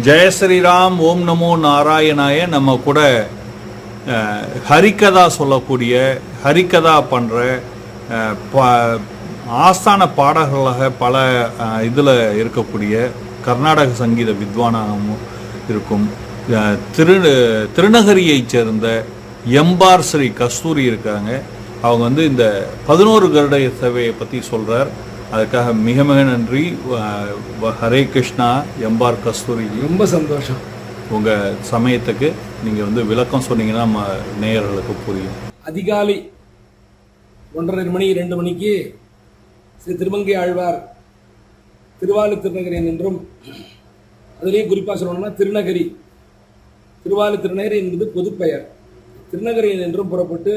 ஜெய ஸ்ரீராம் ஓம் நமோ நாராயணாய நம்ம கூட ஹரிக்கதா ஹரிகதா சொல்லக்கூடிய ஹரிகதா பண்ணுற ப ஆஸ்தான பாடகர்களாக பல இதில் இருக்கக்கூடிய கர்நாடக சங்கீத வித்வானாகவும் இருக்கும். திரு திருநகரியைச் சேர்ந்த எம்பார் ஸ்ரீ கஸ்தூரி இருக்காங்க. அவங்க வந்து இந்த பதினோரு கருட சேவையை பற்றி சொல்கிறார் அதுக்காக மிக மிக நன்றி. ஹரே கிருஷ்ணா எம்பார் கஸ்தூரி. ரொம்ப சந்தோஷம். உங்கள் சமயத்துக்கு நீங்கள் வந்து விளக்கம் சொன்னீங்கன்னா நம்ம நேயர்களுக்கு புரியும். அதிகாலை ஒன்றரை மணி ரெண்டு மணிக்கு ஸ்ரீ திருமங்கை ஆழ்வார் திருவாலு திருநகரியன் என்றும் அதிலேயே குறிப்பாக சொல்லணும்னா திருநகரி. திருவாலு திருநகரி என்பது பொதுப்பெயர். திருநகரியன் என்றும் புறப்பட்டு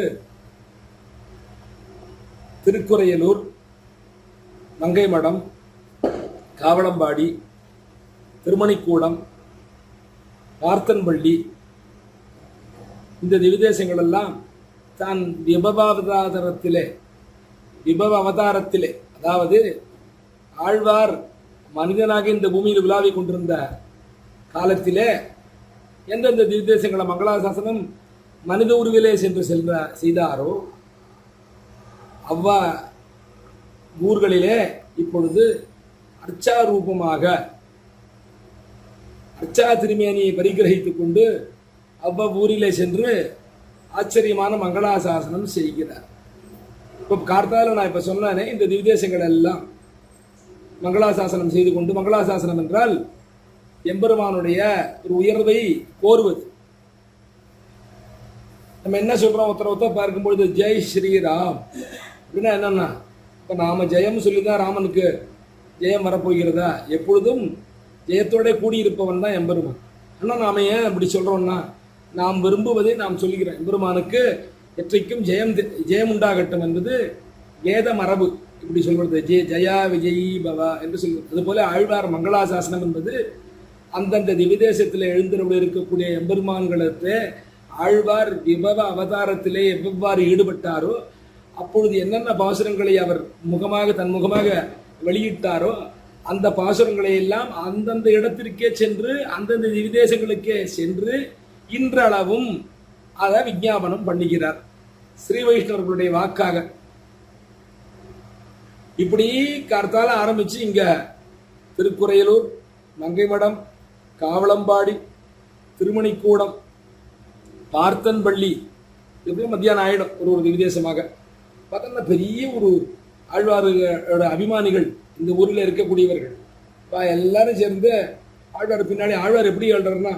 திருக்குறையலூர் மங்கை மடம் காவலம்பாடி திருமணிக்கூடம் பார்த்தன்பள்ளி. இந்த திவிதேசங்கள் எல்லாம் தான் விபவாவதாரத்திலே விபவ அவதாரத்திலே அதாவது ஆழ்வார் மனிதனாக இந்த பூமியில் உலாவி கொண்டிருந்த காலத்திலே எந்தெந்த திவிதேசங்களை மங்களாசாசனம் மனித உருவிலே சென்று செல்ற செய்தாரோ அவ்வா ஊர்களிலே இப்பொழுது அர்ச்சா ரூபமாக அர்ச்சா திருமேனியை பரிகிரகித்துக் கொண்டு அவ்வூரிலே சென்று ஆச்சரியமான மங்களாசாசனம் செய்கிறார். இப்போ கார்த்தால நான் இப்போ சொன்னானே இந்த திவ்தேசங்கள் எல்லாம் மங்களாசாசனம் செய்து கொண்டு மங்களாசாசனம் என்றால் எம்பெருமானுடைய ஒரு உயர்வை கோருவது. நம்ம என்ன சொல்கிறோம் ஒருத்தர் ஒருத்தர் பார்க்கும்பொழுது ஜெய் ஸ்ரீராம். அப்படின்னா என்னன்னா இப்போ நாம் ஜெயம் சொல்லி தான் ராமனுக்கு ஜெயம் வரப்போகிறதா? எப்பொழுதும் ஜெயத்தோட கூடியிருப்பவன் தான் எம்பெருமான். ஆனால் நாம் ஏன் அப்படி சொல்கிறோன்னா நாம் விரும்புவதை நாம் சொல்லுகிறோம். எம்பெருமானுக்கு எற்றைக்கும் ஜெயம் ஜெயம் உண்டாகட்டும் என்பது வேத மரபு. இப்படி சொல்கிறது ஜெய ஜயா விஜயி பவா என்று சொல்வது அதுபோல ஆழ்வார் மங்களாசாசனம் என்பது அந்தந்த திவிதேசத்தில் எழுந்தருள் இருக்கக்கூடிய எம்பெருமான்களுக்கு ஆழ்வார் விபவ அவதாரத்திலே எவ்வாறு ஈடுபட்டாரோ அப்பொழுது என்னென்ன பாசுரங்களை அவர் முகமாக தன் முகமாக வெளியிட்டாரோ அந்த பாசுரங்களை எல்லாம் அந்தந்த இடத்திற்கே சென்று அந்தந்த விதேசங்களுக்கே சென்று இன்றளவும் அதை விஞ்ஞாபனம் பண்ணுகிறார். ஸ்ரீ வைஷ்ணவர்களுடைய வாக்காக. இப்படி கார்த்தால ஆரம்பிச்சு இங்க திருக்குறையலூர் மங்கைமடம் காவலம்பாடி திருமணிக்கூடம் பார்த்தன்பள்ளி எப்படியும் மத்தியானம் ஆயிடும் ஒரு ஒரு விதேசமாக. பார்த்தோம்னா பெரிய ஒரு ஆழ்வாரோட அபிமானிகள் இந்த ஊரில் இருக்கக்கூடியவர்கள். இப்போ எல்லாரும் சேர்ந்து ஆழ்வார் பின்னாடி ஆழ்வார் எப்படி எழுறாருன்னா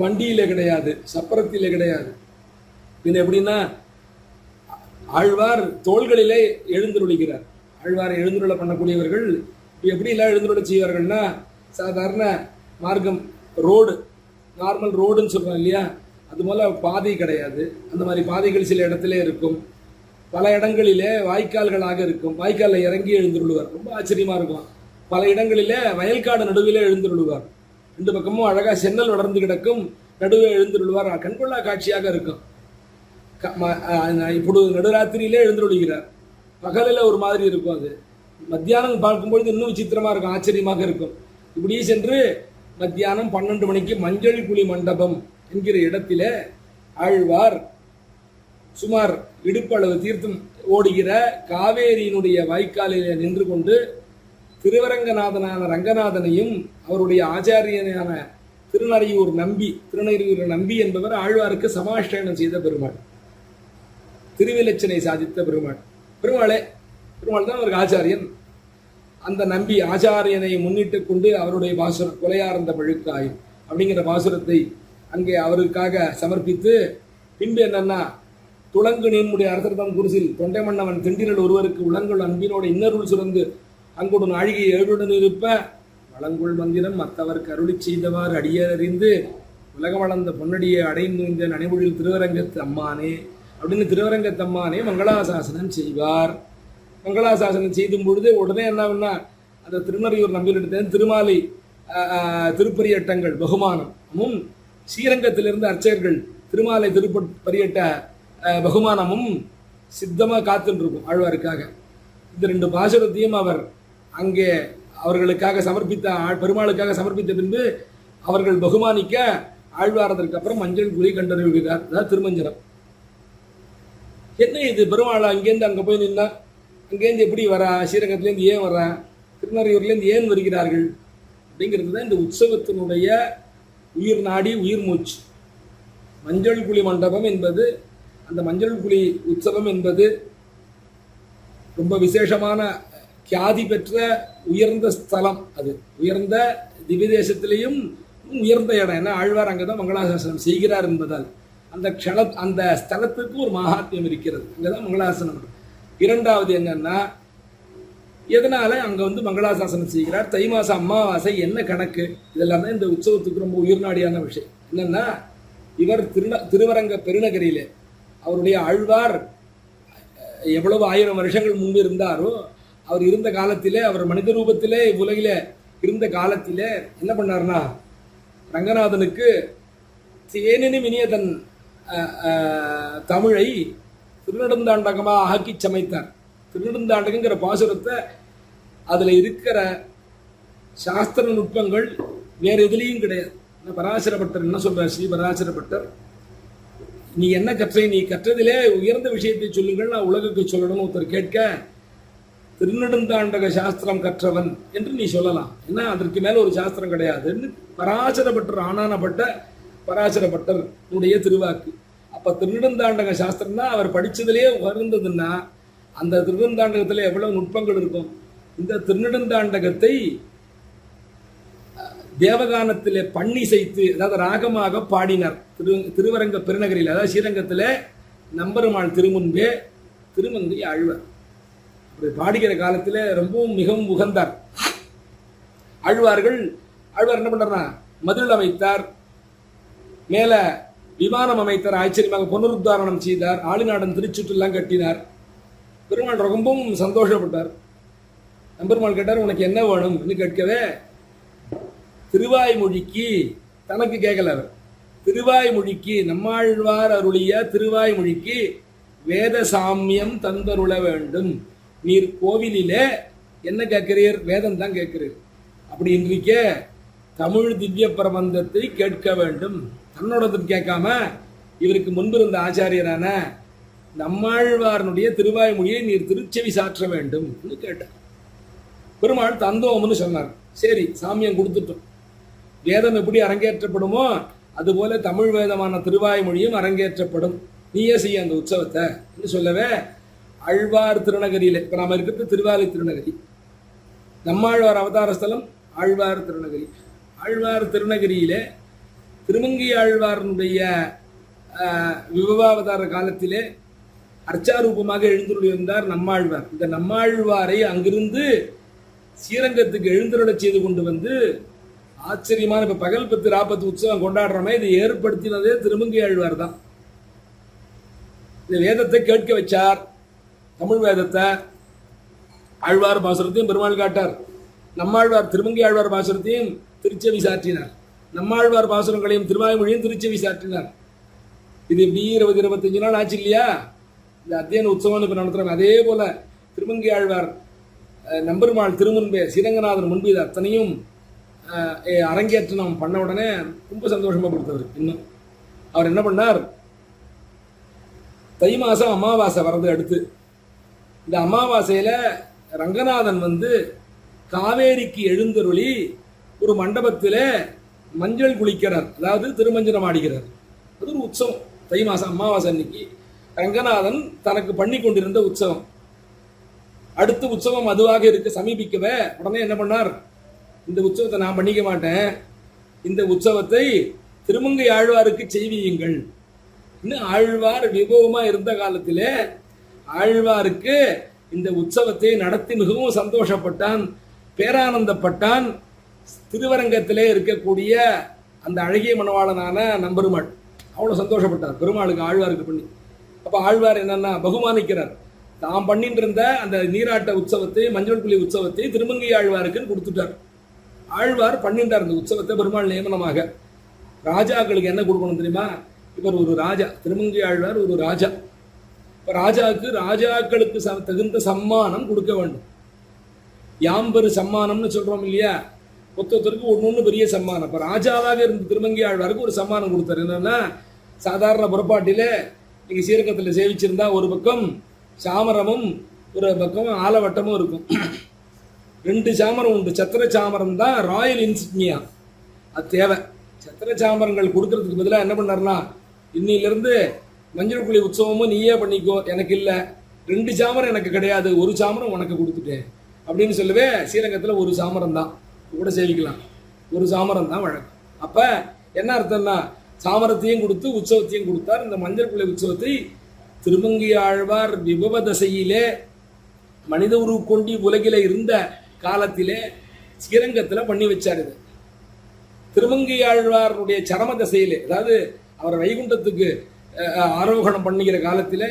வண்டியில் கிடையாது சப்பரத்திலே கிடையாது. பின்ன எப்படின்னா ஆழ்வார் தோள்களிலே எழுந்துருளிக்கிறார். ஆழ்வாரை எழுந்துருள பண்ணக்கூடியவர்கள் இப்ப எப்படி எல்லாம் எழுந்துருள செய்வார்கள்னா சாதாரண மார்க்கம் ரோடு நார்மல் ரோடுன்னு சொல்கிறோம் இல்லையா? அது போல் பாதை கிடையாது. அந்த மாதிரி பாதைகள் சில இடத்துல இருக்கும். பல இடங்களிலே வாய்க்கால்களாக இருக்கும். வாய்க்காலில் இறங்கி எழுந்துருளுவார் ரொம்ப ஆச்சரியமாக இருக்கும். பல இடங்களிலே வயல்காடு நடுவிலே எழுந்துருளுவார் ரெண்டு பக்கமும் அழகாக சென்னல் வளர்ந்து கிடக்கும். நடுவே எழுந்துருளுவார் கண்கொள்ளா காட்சியாக இருக்கும். க- ம- இப்பொழுது நடுராத்திரியிலே எழுந்துருளுகிறார் பகலில் ஒரு மாதிரி இருக்கும் அது. மத்தியானம் பார்க்கும்பொழுது இன்னும் விசித்திரமாக இருக்கும். ஆச்சரியமாக இருக்கும். இப்படியே சென்று மத்தியானம் பன்னெண்டு மணிக்கு மஞ்சள் குழி மண்டபம் என்கிற இடத்திலே ஆழ்வார் சுமார் இடுப்பளவு தீர்த்தம் ஓடுகிற காவேரியினுடைய வாய்க்காலிலே நின்று கொண்டு திருவரங்கநாதனான ரங்கநாதனையும் அவருடைய ஆச்சாரியனான திருநறையூர் நம்பி திருநறையூர் நம்பி என்பவர் ஆழ்வாருக்கு சமாஷ்டனம் செய்த பெருமாள். திருவிலச்சனை சாதித்த பெருமாள். பெருமாளே பெருமாள் தான் அவருக்கு ஆச்சாரியன். அந்த நம்பி ஆச்சாரியனை முன்னிட்டு கொண்டு அவருடைய பாசுரம் கொலையார்ந்த பழுக்காயும் அப்படிங்கிற பாசுரத்தை அங்கே அவருக்காக சமர்ப்பித்து பின்பு என்னன்னா துளங்கு நீன்முடைய அரசர்தம் குருசில் தொண்டை மன்னவன் திண்டிரல் ஒருவருக்கு உளங்குள் அன்பினோட இன்னருள் சுரந்து அங்குடன் ஆழிகை ஏழுடன் இருப்ப வளங்குள் மந்திரம் மற்றவர்க்கு அருளி செய்தவாறு அடியறிந்து உலகம் வளர்ந்த பொன்னடியை அடைந்து இந்த நனைமொழியில் திருவரங்கத்து அம்மானே அப்படின்னு திருவரங்கத்து அம்மானே மங்களாசாசனம் செய்வார். மங்களாசாசனம் செய்தும் பொழுது உடனே என்னன்னா அந்த திருநறையூர் நம்பியிடத்தேன் திருமாலை திருப்பரியட்டங்கள் பகுமானமும் ஸ்ரீரங்கத்திலிருந்து அர்ச்சகர்கள் திருமாலை திருப்பரியட்ட பரியட்ட பகுமானமும் சித்தமாக காத்துருக்கும் ஆழ்வாருக்காக. இந்த ரெண்டு பாசுரத்தையும் அவர் அங்கே அவர்களுக்காக சமர்ப்பித்த பெருமாளுக்காக சமர்ப்பித்த பின்பு அவர்கள் பகுமானிக்க ஆழ்வாரதற்கு அப்புறம் மஞ்சள் குழி கண்டறிவிடுகிறார் அதாவது திருமஞ்சனம். என்ன இது? பெருமாள் அங்கேருந்து அங்கே போய் நின்னா அங்கேருந்து எப்படி வரா? ஸ்ரீரங்கத்துலேருந்து ஏன் வரா? திருநறையூர்லேருந்து ஏன் வருகிறார்கள்? அப்படிங்கிறது தான் இந்த உற்சவத்தினுடைய உயிர் நாடி உயிர் மூச்சு. மஞ்சள் குழி மண்டபம் என்பது அந்த மஞ்சள் குழி உற்சவம் என்பது ரொம்ப விசேஷமான கியாதி பெற்ற உயர்ந்த ஸ்தலம் அது. உயர்ந்த திவ்யதேசத்திலையும் உயர்ந்த இடம். ஏன்னா ஆழ்வார் அங்கே தான் மங்களாசாசனம் செய்கிறார் என்பதால். அந்த க்ஷண அந்த ஸ்தலத்துக்கு ஒரு மகாத்மியம் இருக்கிறது. அங்கே தான் மங்களாசனம். இரண்டாவது என்னென்னா எதனால் அங்கே வந்து மங்களாசாசனம் செய்கிறார்? தை மாதம் அமாவாசை என்ன கணக்கு? இதெல்லாம் தான் இந்த உற்சவத்துக்கு ரொம்ப உயிர்நாடியான விஷயம். என்னென்னா இவர் திருந திருவரங்க பெருநகரிலே அவருடைய ஆழ்வார் எவ்வளவு ஆயிரம் வருஷங்கள் முன்பு இருந்தாரோ அவர் இருந்த காலத்திலே அவர் மனித ரூபத்திலே உலகிலே இருந்த காலத்திலே என்ன பண்ணார்னா ரங்கநாதனுக்கு தேனினி இனிய தன் தமிழை திருநெடுந்தாண்டகமாக ஆக்கி சமைத்தார். திருநெடுந்தாண்டகங்கிற பாசுரத்தை அதில் இருக்கிற சாஸ்திர நுட்பங்கள் வேறு எதுலேயும் கிடையாது. பராசரப்பட்டர் என்ன சொல்கிறார் ஸ்ரீ பராசரப்பட்டர் நீ என்ன கற்றை? நீ கற்றதிலே உயர்ந்த விஷயத்தை சொல்லுங்கள். நான் உலகுக்கு சொல்லணும்னு ஒருத்தர் கேட்க திருநெடுந்தாண்டக சாஸ்திரம் கற்றவன் என்று நீ சொல்லலாம். ஏன்னா அதற்கு மேலே ஒரு சாஸ்திரம் கிடையாதுன்னு பராசரப்பட்டர் ஆனானப்பட்ட பராசரப்பட்டர் உடைய திருவாக்கு. அப்போ திருநெடுந்தாண்டக சாஸ்திரம் தான் அவர் படித்ததுலேயே உயர்ந்ததுன்னா அந்த திருநெடுந்தாண்டகத்தில் எவ்வளவு நுட்பங்கள் இருக்கும்? இந்த திருநெடுந்தாண்டகத்தை தேவகானத்திலே பண்ணிசைத்து அதாவது ராகமாக பாடினார். திரு திருவரங்க பெருநகரில் அதாவது ஸ்ரீரங்கத்தில் நம்பருமாள் திருமுன்பே திருமங்கை ஆழ்வார். அப்படி பாடுகிற காலத்தில் ரொம்பவும் மிகவும் உகந்தார். ஆழ்வார்கள் ஆழ்வார் என்ன பண்ணுறாருனா மதுள் அமைத்தார். மேலே விமானம் அமைத்தார் ஆச்சரியமாக புனருத்தாரணம் செய்தார். ஆளுநாடன் திருச்சுற்றுலாம் கட்டினார். பெருமாள் ரொம்பவும் சந்தோஷப்பட்டார். நம்பெருமாள் கேட்டார் உனக்கு என்ன வேணும்னு கேட்கவே திருவாய்மொழிக்கு தனக்கு கேட்கல அவர். திருவாய்மொழிக்கு நம்மாழ்வார் அருளிய திருவாய்மொழிக்கு வேத சாமியம் தந்தருள வேண்டும். நீர் கோவிலிலே என்ன கேட்கிறீர்? வேதம் தான் கேட்கிறீர். அப்படி இன்றைக்கே தமிழ் திவ்ய பிரபந்தத்தை கேட்க வேண்டும். தன்னோடத்தை கேட்காம இவருக்கு முன்பு இருந்த ஆச்சாரியரான நம்மாழ்வாரனுடைய திருவாய்மொழியை நீர் திருச்செவி சாற்ற வேண்டும் கேட்டார். பெருமாள் தந்தோம்னு சொன்னார். சரி சாமியம் கொடுத்துட்டோம். வேதம் எப்படி அரங்கேற்றப்படுமோ அதுபோல தமிழ் வேதமான திருவாய்மொழியும் அரங்கேற்றப்படும். நீயே செய்ய அந்த உற்சவத்தை என்று சொல்லவே ஆழ்வார் திருநகரியில் இப்போ நாம் இருக்கிறது திருவாலை திருநகரி. நம்மாழ்வார் அவதார ஸ்தலம் ஆழ்வார் திருநகரி. ஆழ்வார் திருநகரியிலே திருமங்கி ஆழ்வாரனுடைய விபவாவதார காலத்திலே அர்ச்சாரூபமாக எழுந்துள்ளிருந்தார் நம்மாழ்வார். இந்த நம்மாழ்வாரை அங்கிருந்து ஸ்ரீரங்கத்துக்கு எழுந்துருளச் செய்து கொண்டு வந்து ஆச்சரியமான இப்போ பகல் பத்து ராப்பத்து உற்சவம் கொண்டாடுறோமே இதை ஏற்படுத்தினதே திருமங்கை ஆழ்வார் தான். இந்த வேதத்தை கேட்க வச்சார். தமிழ் வேதத்தை ஆழ்வார் பாசுரத்தையும் பெருமாள் காட்டார். நம்மாழ்வார் திருமங்கை ஆழ்வார் பாசுரத்தையும் திருச்செவி சாற்றினார். நம்மாழ்வார் பாசுரங்களையும் திருவாய்மொழியும் திருச்செவி சாற்றினார். இது இப்படி இருபது இருபத்தஞ்சு நாள் ஆச்சு இல்லையா? இந்த அத்தியன உற்சவம் இப்போ நடத்துகிறோம் அதே போல் திருமங்கை ஆழ்வார் அஹ், நம்பெருமாள் திருமுன்பே ஸ்ரீரங்கநாதன் முன்பு இது அத்தனையும் அரங்கேற்று நாம் பண்ண உடனே ரொம்ப சந்தோஷமாக கொடுத்தவர் இன்னும். அவர் என்ன பண்ணார்? தை மாதம் அமாவாசை வர்றது அடுத்து. இந்த அமாவாசையில ரங்கநாதன் வந்து காவேரிக்கு எழுந்தருளி ஒரு மண்டபத்தில் மஞ்சள் குளிக்கிறார். அதாவது திருமஞ்சனம் ஆடுகிறார். அது ஒரு உற்சவம். தை மாதம் அமாவாசை அன்னைக்கு ரங்கநாதன் தனக்கு பண்ணி கொண்டிருந்த உற்சவம். அடுத்த உற்சவம் அதுவாக இருக்க. சமீபிக்கவே உடனே என்ன பண்ணார்? இந்த உற்சவத்தை நான் பண்ணிக்க மாட்டேன். இந்த உற்சவத்தை திருமங்கை ஆழ்வாருக்கு செய்வியுங்கள். இன்னும் ஆழ்வார் விபவமாக இருந்த காலத்திலே ஆழ்வாருக்கு இந்த உற்சவத்தை நடத்தி மிகவும் சந்தோஷப்பட்டான் பேரானந்தப்பட்டான். திருவரங்கத்திலே இருக்கக்கூடிய அந்த அழகிய மணவாளனான நம்பெருமாள் அவ்வளோ சந்தோஷப்பட்டார். பெருமாளுக்கு ஆழ்வாருக்கு பண்ணி. அப்போ ஆழ்வார் என்னன்னா பகுமானிக்கிறார். தாம் பண்ணிட்டு இருந்த அந்த நீராட்ட உற்சவத்தை மஞ்சள் புலி உற்சவத்தை திருமங்கை ஆழ்வாருக்குன்னு கொடுத்துட்டார். ஆழ்வார் பண்ணிட்டார் இந்த உற்சவத்தை பெருமாள் நியமனமாக. ராஜாக்களுக்கு என்ன கொடுக்கணும் தெரியுமா? இவர் ஒரு ராஜா திருமங்கை ஆழ்வார் ஒரு ராஜா. இப்போ ராஜாவுக்கு ராஜாக்களுக்கு ச- தகுந்த சம்மானம் கொடுக்க வேண்டும். யாம்பெரு சம்மானம்னு சொல்கிறோம் இல்லையா? ஒத்தொத்தருக்கு ஒன்று ஒன்று பெரிய சம்மானம். இப்போ ராஜாவாக இருந்த திருமங்கி ஆழ்வாருக்கு ஒரு சம்மானம் கொடுத்தாரு. என்னன்னா சாதாரண புறப்பாட்டிலே நீங்கள் சீரகத்தில் சேவிச்சிருந்தா ஒரு பக்கம் சாமரமும் ஒரு பக்கம் ஆலவட்டமும் இருக்கும். ரெண்டு சாமரம் உண்டு. சத்திர சாமரம் தான் ராயல் இன்சிக்னியா. அது தேவை. சத்திர சாமரங்கள் கொடுக்கறதுக்கு பதிலாக என்ன பண்ணாருன்னா இன்னிலிருந்து மஞ்சள் குழி உற்சவமும் நீயே பண்ணிக்கோ எனக்கு இல்லை. ரெண்டு சாமரம் எனக்கு கிடையாது. ஒரு சாமரம் உனக்கு கொடுத்துட்டேன். அப்படின்னு சொல்லவே ஸ்ரீரங்கத்தில் ஒரு சாமரம் தான். கூட சேவிக்கலாம். ஒரு சாமரம் தான் வழக்கம். அப்போ என்ன அர்த்தம்னா சாமரத்தையும் கொடுத்து உற்சவத்தையும் கொடுத்தார். இந்த மஞ்சள் குழி உற்சவத்தை திருமங்கி ஆழ்வார் விபவ தசையிலே மனித உருவு கொண்டி உலகில இருந்த காலத்திலே ஸ்ரீரங்கத்தில் பண்ணி வச்சார் இது திருமங்கை சரம தசையிலே அதாவது அவர் வைகுண்டத்துக்கு அஹ், ஆரோகணம் பண்ணுகிற காலத்தில்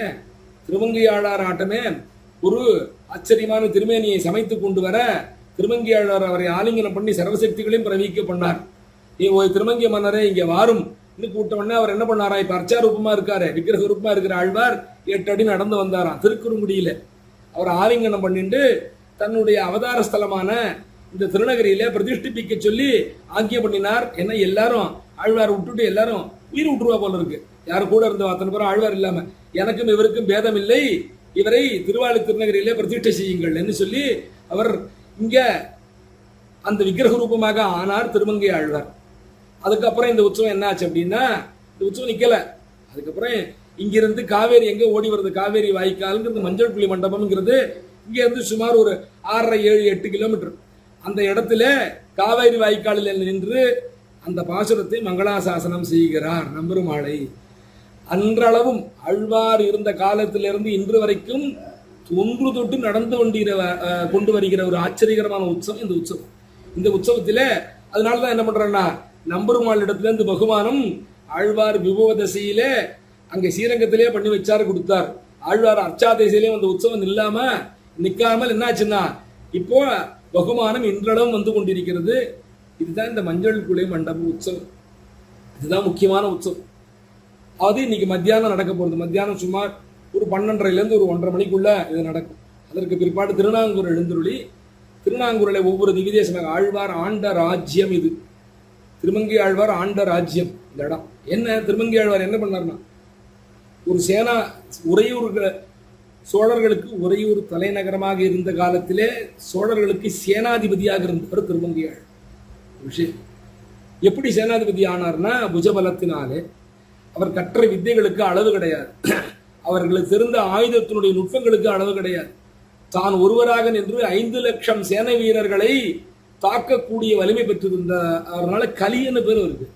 திருமங்கை ஆட்டமே ஒரு ஆச்சரியமான திருமேனியை சமைத்து கொண்டு வர திருமங்கையாழ்வார் அவரை ஆலிங்கனம் பண்ணி சர்வசக்திகளையும் பிரவிக்க பண்ணார். நீ ஒரு திருமங்கி மன்னரே இங்கே வாரும். இன்னும் கூட்ட உடனே அவர் என்ன பண்ணாரா? இப்ப அர்ச்சா ரூபமாக இருக்காரு விக்கிரக ரூபமாக இருக்கிற ஆழ்வார் எட்டு அடி நடந்து வந்தாராம். திருக்குறுங்குடியில். அவர் ஆலிங்கனம் பண்ணிட்டு தன்னுடைய அவதார ஸ்தலமான இந்த திருநகரியில பிரதிஷ்டிப்பிக்க சொல்லி ஆக்கிய பண்ணினார். என்ன எல்லாரும் ஆழ்வார் விட்டுட்டு எல்லாரும் உயிர் விட்டுருவா போல இருக்கு. யார் கூட இருந்த அத்தனை பேரும் ஆழ்வார் இல்லாம எனக்கும் இவருக்கும் பேதம் இல்லை இவரை திருவாளி திருநகரியிலே பிரதிஷ்டை செய்யுங்கள் என்று சொல்லி அவர் இங்க அந்த விக்கிரக ரூபமாக ஆனார் திருமங்கை ஆழ்வார். அதுக்கப்புறம் இந்த உற்சவம் என்ன ஆச்சு அப்படின்னா இந்த உற்சவம் நிக்கல. அதுக்கப்புறம் இங்கிருந்து காவேரி எங்கே ஓடி வருது? காவேரி வாய்க்கால்ங்கிறது மஞ்சள் புள்ளி மண்டபம்ங்கிறது இங்கேருந்து சுமார் ஒரு ஆறரை ஏழு எட்டு கிலோமீட்டர். அந்த இடத்துல காவேரி வாய்க்காலில் நின்று அந்த பாசுரத்தை மங்களாசாசனம் செய்கிறார் நம்பருமாளை. அன்றளவும் அழ்வார் இருந்த காலத்திலிருந்து இன்று வரைக்கும் ஒன்று தொட்டு நடந்து கொண்டிர கொண்டு வருகிற ஒரு ஆச்சரியகரமான உற்சவம் இந்த உற்சவம். இந்த உற்சவத்தில் அதனால தான் என்ன பண்ணுறேன்னா நம்பருமாள் இடத்துலேருந்து பகவானும் பகுமானம் ஆழ்வார் விபவ தசையில் அங்கே ஸ்ரீரங்கத்திலே பண்ணி வச்சார் கொடுத்தார். ஆழ்வார் அர்ச்சாதேசையிலே அந்த உற்சவம் இல்லாமல் நிற்காமல் என்னாச்சுன்னா இப்போ பகுமானம் இன்றளவும் வந்து கொண்டிருக்கிறது. இதுதான் இந்த மஞ்சள் குலை மண்டப உற்சவம். இதுதான் முக்கியமான உற்சவம். அது இன்னைக்கு மத்தியானம் நடக்க போகிறது மத்தியானம் சுமார் ஒரு பன்னெண்டரைலேருந்து ஒரு ஒன்றரை மணிக்குள்ள இது நடக்கும். அதற்கு பிற்பாடு திருநாங்கூர் எழுந்துருளி. திருநாங்கூரில் ஒவ்வொரு திவிதேசமாக ஆழ்வார் ஆண்ட ராஜ்யம் இது. திருமங்கி ஆழ்வார் ஆண்ட ராஜ்யம் இந்த இடம். என்ன? திருமங்கி ஆழ்வார் என்ன பண்ணார்னா ஒரு சேனா உறையூர்களை சோழர்களுக்கு ஒரே ஒரு தலைநகரமாக இருந்த காலத்திலே சோழர்களுக்கு சேனாதிபதியாக இருந்தவர் திருமங்கையாள் விஷயம் எப்படி சேனாதிபதி ஆனார்னா புஜபலத்தினாலே. அவர் கற்ற வித்தைகளுக்கு அளவு கிடையாது. அவர்களுக்கு தெரிந்த ஆயுதத்தினுடைய நுட்பங்களுக்கு அளவு கிடையாது. தான் ஒருவராக நின்று ஐந்து லட்சம் சேனை வீரர்களை தாக்கக்கூடிய வலிமை பெற்றிருந்த அவரால் கலியன்னு பேர் இருக்கு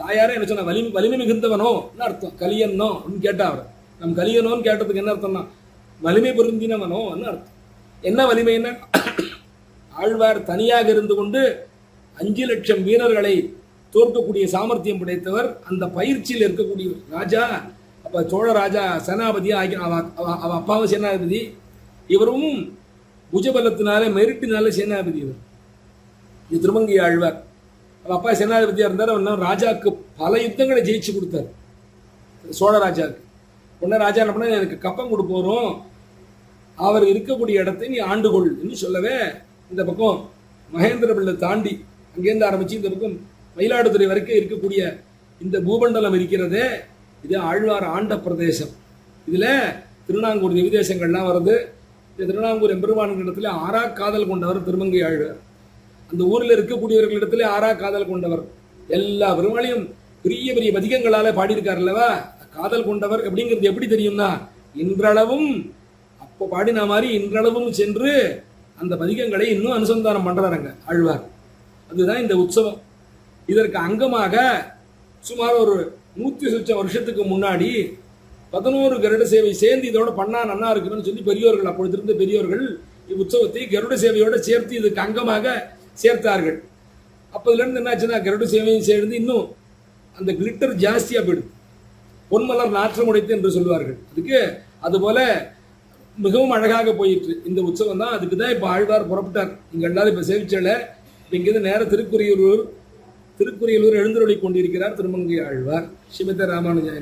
தாயாரே என்ன சொன்ன வலிமை வலிமை மிகுந்தவனோ என்ன அர்த்தம்? கலியன்னோ அப்படின்னு கேட்டா அவர். நம் கலியனோன்னு கேட்டதுக்கு என்ன அர்த்தம்னா வலிமை பொருந்தினவனோ அர்த்தம் என்ன வலிமை என்ன ஆழ்வார் தனியாக இருந்து கொண்டு அஞ்சு லட்சம் வீரர்களை தோற்கக்கூடிய சாமர்த்தியம் படைத்தவர் அந்த பயிற்சியில் இருக்கக்கூடியவர். ராஜா அப்ப சோழ ராஜா சேனாபதி ஆகிய அவ அவ- அவ அப்பாவும் சேனாபதி. இவரும் புஜபலத்தினால மெரிட்டினால சேனாபதி இவர். இது திருமங்கி ஆழ்வார். அவள் அப்பா சேனாதிபதியாக இருந்தார் அவன் ராஜாவுக்கு பல யுத்தங்களை ஜெயிச்சு கொடுத்தார். சோழ ராஜாவுக்கு. உடனே ராஜா என்ன பண்ண எனக்கு கப்பம் கொடுப்போம் அவர் இருக்கக்கூடிய இடத்தை நீ ஆண்டுகொள் என்று சொல்லவே இந்த பக்கம் மகேந்திர பிள்ளை தாண்டி அங்கேருந்து ஆரம்பித்து இந்த பக்கம் மயிலாடுதுறை வரைக்கும் இருக்கக்கூடிய இந்த பூமண்டலம் இருக்கிறதே இது ஆழ்வார் ஆண்ட பிரதேசம். இதில் திருநாங்கூர் விதேசங்கள்லாம் வருது. இந்த திருநாங்கூர் இடத்துல ஆறா காதல் கொண்டவர் திருமங்கை ஆழ்வார். அந்த ஊரில் இருக்கக்கூடியவர்களிடத்துல ஆறா காதல் கொண்டவர். எல்லா பெருமாளையும் பெரிய பெரிய மதிகங்களால் பாடியிருக்கார் அல்லவா? காதல் கொண்டவர் அப்படிங்கிறது எப்படி தெரியும்னா இன்றளவும் அப்போ பாடின மாதிரி இன்றளவும் சென்று அந்த பதிகங்களை இன்னும் அனுசந்தானம் பண்ணுறாருங்க ஆழ்வார். அதுதான் இந்த உற்சவம். இதற்கு அங்கமாக சுமார் ஒரு நூற்றி சொச்ச வருஷத்துக்கு முன்னாடி பதினோரு கருட சேவை சேர்ந்து இதோட பண்ணா நன்னா இருக்குன்னு சொல்லி பெரியோர்கள் அப்பொழுது இருந்த பெரியோர்கள் இவ்வுற்சவத்தை கருட சேவையோடு சேர்த்து இதுக்கு அங்கமாக சேர்த்தார்கள். அப்போதுலேருந்து என்னாச்சுன்னா கருட சேவையும் சேர்ந்து இன்னும் அந்த கிளிட்டர் ஜாஸ்தியாக போயிடும் பொன்மலர் நாற்றம் உடைத்து என்று சொல்வார்கள். அதுக்கு அதுபோல் மிகவும் அழகாக போயிற்று. இந்த உற்சவம் தான் அதுக்கு தான் இப்போ ஆழ்வார் புறப்பட்டார். இங்கே எல்லாரும் இப்போ சேவிச்சல இங்கேருந்து நேர திருக்குறையூர் திருக்குறியலூர் எழுந்தருளி கொண்டிருக்கிறார் திருமங்கை ஆழ்வார். ஸ்ரீமதி ராமானுஜாய